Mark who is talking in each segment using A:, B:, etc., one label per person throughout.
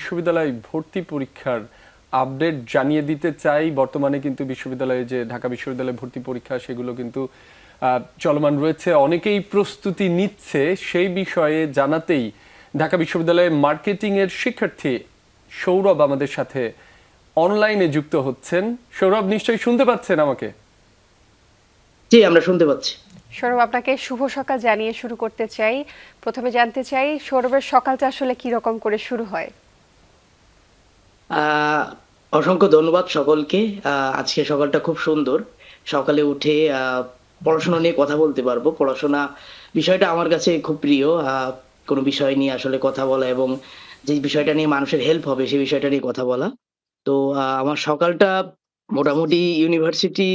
A: বিশ্ববিদ্যালয় ভর্তি পরীক্ষার আপডেট জানিয়ে দিতে চাই। বর্তমানে কিন্তু বিশ্ববিদ্যালয়ে যে ঢাকা বিশ্ববিদ্যালয়ে ভর্তি পরীক্ষা সেগুলো কিন্তু আহ, চলমান রয়েছে। অনেকেই প্রস্তুতি নিচ্ছে। সেই বিষয়ে জানাতেই ঢাকা বিশ্ববিদ্যালয়ে মার্কেটিং এর শিক্ষার্থী সৌরভ আমাদের সাথে অনলাইনে যুক্ত হচ্ছেন। সৌরভ নিশ্চয়ই শুনতে পাচ্ছেন আমাকে?
B: জি আমরা শুনতে পাচ্ছি।
C: সৌরভ আপনাকে শুভ সকাল জানিয়ে শুরু করতে চাই। প্রথমে জানতে চাই সৌরভের সকালটা আসলে কি রকম করে শুরু হয়?
B: অসংখ্য ধন্যবাদ সকলকে। আজকে সকালটা খুব সুন্দর। সকালে উঠে পড়াশোনা নিয়ে কথা বলতে পারব। পড়াশোনা বিষয়টা আমার কাছে খুব প্রিয়। কোনো বিষয় নিয়ে আসলে কথা বলা এবং যে বিষয়টা নিয়ে মানুষের হেল্প হবে সেই বিষয়টা নিয়ে কথা বলা। তো আমার সকালটা মোটামুটি ইউনিভার্সিটি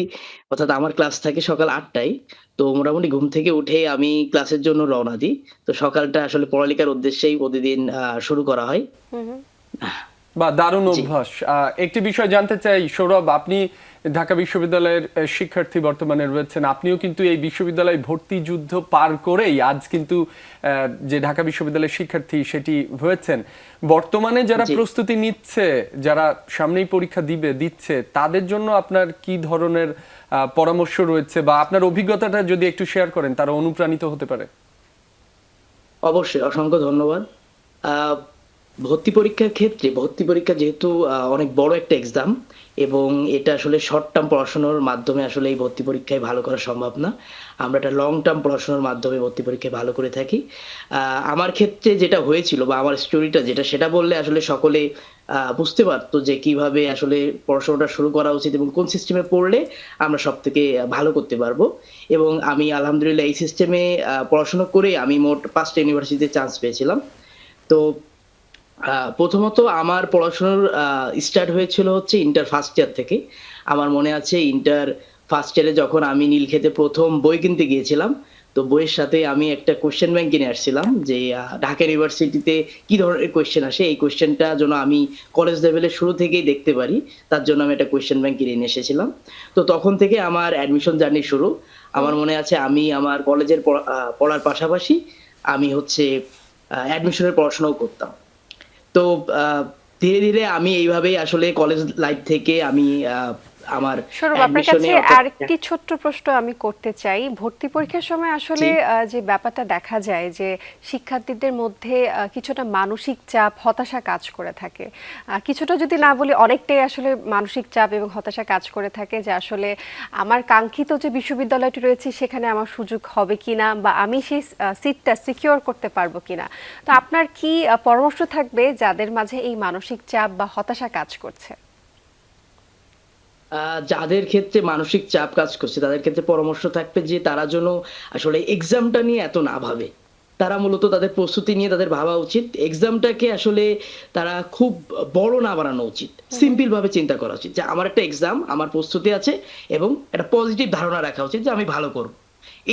B: অর্থাৎ আমার ক্লাস থাকে সকাল আটটায়। তো, মোটামুটি ঘুম থেকে উঠে আমি ক্লাসের জন্য রওনা দিই। তো, সকালটা আসলে পড়ালেখার উদ্দেশ্যেই প্রতিদিন শুরু করা হয়।
A: বা দারুণ অভ্যাস। একটি বিষয় জানতে চাই সৌরভ আপনি ঢাকা বিশ্ববিদ্যালয়ের শিক্ষার্থী বর্তমানে রয়েছেন। আপনিও কিন্তু এই বিশ্ববিদ্যালয় ভর্তি যুদ্ধ পার করেই আজ কিন্তু যে ঢাকা বিশ্ববিদ্যালয়ের শিক্ষার্থী সেটি হয়েছেন। বর্তমানে যারা প্রস্তুতি নিচ্ছে যারা সামনেই পরীক্ষা দিবে দিচ্ছে তাদের জন্য আপনার কি ধরনের আহ, পরামর্শ রয়েছে? বা আপনার অভিজ্ঞতাটা যদি একটু শেয়ার করেন তারা অনুপ্রাণিত হতে পারে।
B: অবশ্যই অসংখ্য ধন্যবাদ। আহ, ভর্তি পরীক্ষার ক্ষেত্রে, ভর্তি পরীক্ষা যেহেতু অনেক বড় একটা এক্সাম এবং এটা আসলে শর্ট টার্ম পড়াশোনার মাধ্যমে আসলে এই ভর্তি পরীক্ষায় ভালো করা সম্ভব না। আমরা একটা লং টার্ম পড়াশোনার মাধ্যমে ভর্তি পরীক্ষায় ভালো করে থাকি। আমার ক্ষেত্রে যেটা হয়েছিল বা আমার স্টোরিটা যেটা, সেটা বললে আসলে সকলে বুঝতে পারতো যে কীভাবে আসলে পড়াশোনাটা শুরু করা উচিত এবং কোন সিস্টেমে পড়লে আমরা সব থেকে ভালো করতে পারব। এবং আমি আলহামদুলিল্লাহ এই সিস্টেমে পড়াশোনা করে আমি মোট পাঁচটা ইউনিভার্সিটিতে চান্স পেয়েছিলাম। তো প্রথমত আমার পড়াশোনার স্টার্ট হয়েছিল হচ্ছে ইন্টার ফার্স্ট ইয়ার থেকে। আমার মনে আছে ইন্টার ফার্স্ট ইয়ারে যখন আমি নীলক্ষেতে প্রথম বই কিনতে গিয়েছিলাম, তো বইয়ের সাথে আমি একটা কোশ্চেন ব্যাংক কিনে আসছিলাম যে ঢাকা ইউনিভার্সিটিতে কি ধরনের কোশ্চেন আসে? এই কোশ্চেনটা যেন আমি কলেজ লেভেলের শুরু থেকেই দেখতে পারি, তার জন্য আমি একটা কোশ্চেন ব্যাংক কিনে নিয়ে এসেছিলাম। তো তখন থেকে আমার অ্যাডমিশন জার্নি শুরু। আমার মনে আছে আমি আমার কলেজের পড়া- পড়ার পাশাপাশি আমি হচ্ছে অ্যাডমিশনের পড়াশোনাও করতাম। তো ধীরে ধীরে আমি এইভাবেই আসলে কলেজ লাইফ থেকে আমি আমার
C: আপনার কাছে আরেকটি ছোট্ট প্রশ্ন আমি করতে চাই। ভর্তি পরীক্ষার সময় আসলে যে ব্যাপারটা দেখা যায় যে শিক্ষার্থীদের মধ্যে কিছুটা মানসিক চাপ হতাশা কাজ করে থাকে। কিছুটা যদি না বলি অনেকটাই আসলে মানসিক চাপ এবং হতাশা কাজ করে থাকে যে আসলে আমার কাঙ্ক্ষিত যে বিশ্ববিদ্যালয়টি রয়েছে সেখানে আমার সুযোগ হবে কিনা বা আমি সেই সিটটা সিকিউর করতে পারব কিনা। তো আপনার কি পরামর্শ থাকবে যাদের মাঝে এই মানসিক চাপ বা হতাশা কাজ করছে?
B: যাদের ক্ষেত্রে মানসিক চাপ কাজ করছে তাদের ক্ষেত্রে পরামর্শ থাকবে যে তারা যেন আসলে এক্সামটা নিয়ে এত না ভাবে। তারা মূলত তাদের প্রস্তুতি নিয়ে তাদের ভাবা উচিত। এক্সামটাকে আসলে তারা খুব বড় না বানানো উচিত। সিম্পল ভাবে চিন্তা করা উচিত যে আমার একটা এক্সাম আমার প্রস্তুতি আছে এবং একটা পজিটিভ ধারণা রাখা উচিত যে আমি ভালো করব।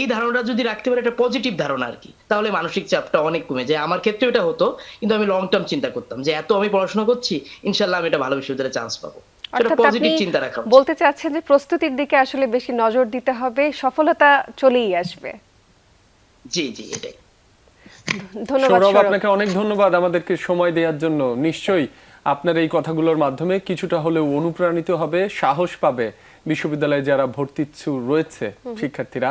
B: এই ধারণাটা যদি রাখতে পারে একটা পজিটিভ ধারণা আর কি তাহলে মানসিক চাপটা অনেক কমে যায়। আমার ক্ষেত্রে এটা হতো কিন্তু আমি লং টার্ম চিন্তা করতাম যে এত আমি পড়াশোনা করছি ইনশাল্লাহ আমি এটা ভালো বিশ্ববিদ্যালয়ে চান্স পাবো।
C: অর্থাৎ আপনি। বলতে চাচ্ছেন যে প্রস্তুতির দিকে আসলে বেশি নজর দিতে হবে সফলতা চলেই আসবে।
B: জি জি এটাই।
C: ধন্যবাদ
A: সৌরভ
C: সৌরভ।
A: আপনাকে অনেক ধন্যবাদ আমাদেরকে সময় দেওয়ার জন্য। নিশ্চয়ই আপনার এই কথাগুলোর মাধ্যমে কিছুটা হলেও অনুপ্রাণিত হবে সাহস পাবে বিশ্ববিদ্যালয়ে যারা ভর্তিচ্ছু রয়েছে শিক্ষার্থীরা।